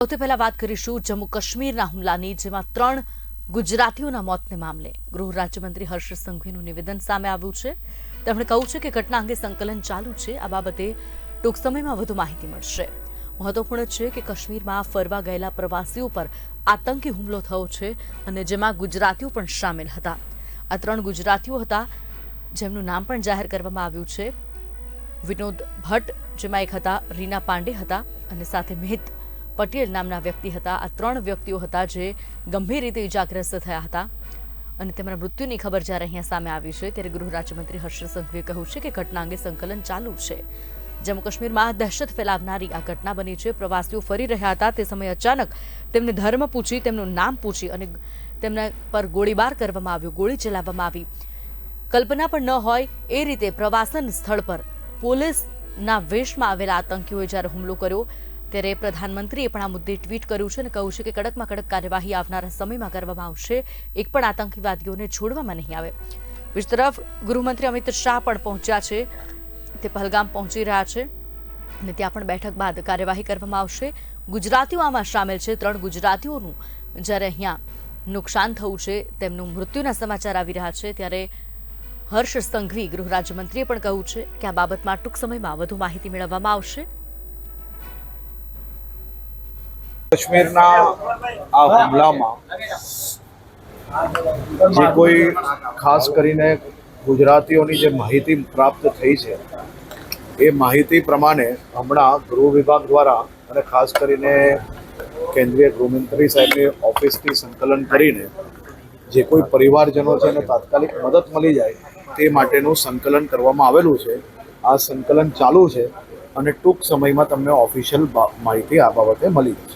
સૌથી પહેલા વાત કરીશું જમ્મુ કાશ્મીરના હુમલાની, જેમાં ત્રણ ગુજરાતીઓના મોતને મામલે. ગૃહ રાજ્યમંત્રી હર્ષ સંઘવીનું નિવેદન સામે આવ્યું છે. તેમણે કહ્યું છે કે ઘટના અંગે સંકલન ચાલુ છે. આ બાબતે ટૂંક સમયમાં વધુ માહિતી મળશે. મહત્વપૂર્ણ છે કે કાશ્મીરમાં ફરવા ગયેલા પ્રવાસીઓ પર આતંકી હુમલો થયો છે અને જેમાં ગુજરાતીઓ પણ સામેલ હતા. આ ત્રણ ગુજરાતીઓ હતા, જેમનું નામ પણ જાહેર કરવામાં આવ્યું છે. વિનોદ ભટ્ટ, જેમાં એક હતા, રીના પાંડે હતા અને સાથે મેહત પટેલ નામના વ્યક્તિ હતા. આ ત્રણ વ્યક્તિઓ હતા જે ગંભીર રીતે ઇજાગ્રસ્ત થયા હતા. અને તેમના મૃત્યુની ખબર જ્યારે અહીંયા સામે આવી છે, ત્યારે ગૃહ રાજ્યમંત્રી હર્ષ સંઘવીએ કહ્યું છે કે ઘટના અંગે સંકલન ચાલુ છે. જમ્મુ કાશ્મીરમાં દહેશત ફેલાવનારી આ ઘટના બની છે. પ્રવાસીઓ ફરી રહ્યા હતા. તે સમયે અચાનક તેમને ધર્મ પૂછી, તેમનું નામ પૂછી અને તેમના પર ગોળીબાર કરવામાં આવ્યો. ગોળી ચલાવવામાં આવી. કલ્પના પણ ન હોય એ રીતે પ્રવાસન સ્થળ પર પોલીસના વેશમાં આવેલા આતંકીઓએ જ્યારે હુમલો કર્યો ત્યારે પ્રધાનમંત્રીએ પણ આ મુદ્દે ટ્વીટ કર્યું છે અને કહ્યું છે કે કડકમાં કડક કાર્યવાહી આવનારા સમયમાં કરવામાં આવશે. એક પણ આતંકવાદીઓને છોડવામાં નહીં આવે. બીજી તરફ, ગૃહમંત્રી અમિત શાહ પણ પહોંચ્યા છે. તે પહલગામ પહોંચી રહ્યા છે અને ત્યાં પણ બેઠક બાદ કાર્યવાહી કરવામાં આવશે. ગુજરાતીઓ આમાં સામેલ છે. ત્રણ ગુજરાતીઓનું જ્યારે અહીંયા નુકસાન થયું છે, તેમનું મૃત્યુના સમાચાર આવી રહ્યા છે. ત્યારે હર્ષ સંઘવી ગૃહ રાજ્યમંત્રીએ પણ કહ્યું છે કે આ બાબતમાં ટૂંક સમયમાં વધુ માહિતી મેળવવામાં આવશે. કાશ્મીરના આ હુમલામાં જે કોઈ ખાસ કરીને ગુજરાતીઓની જે માહિતી પ્રાપ્ત થઈ છે, એ માહિતી પ્રમાણે હમણાં ગૃહ વિભાગ દ્વારા અને ખાસ કરીને કેન્દ્રીય ગૃહમંત્રી સાહેબની ઓફિસથી સંકલન કરીને જે કોઈ પરિવારજનો છે એને તાત્કાલિક મદદ મળી જાય તે માટેનું સંકલન કરવામાં આવેલું છે. આ સંકલન ચાલુ છે અને ટૂંક સમયમાં તમને ઓફિશિયલ માહિતી આ બાબતે મળી જશે.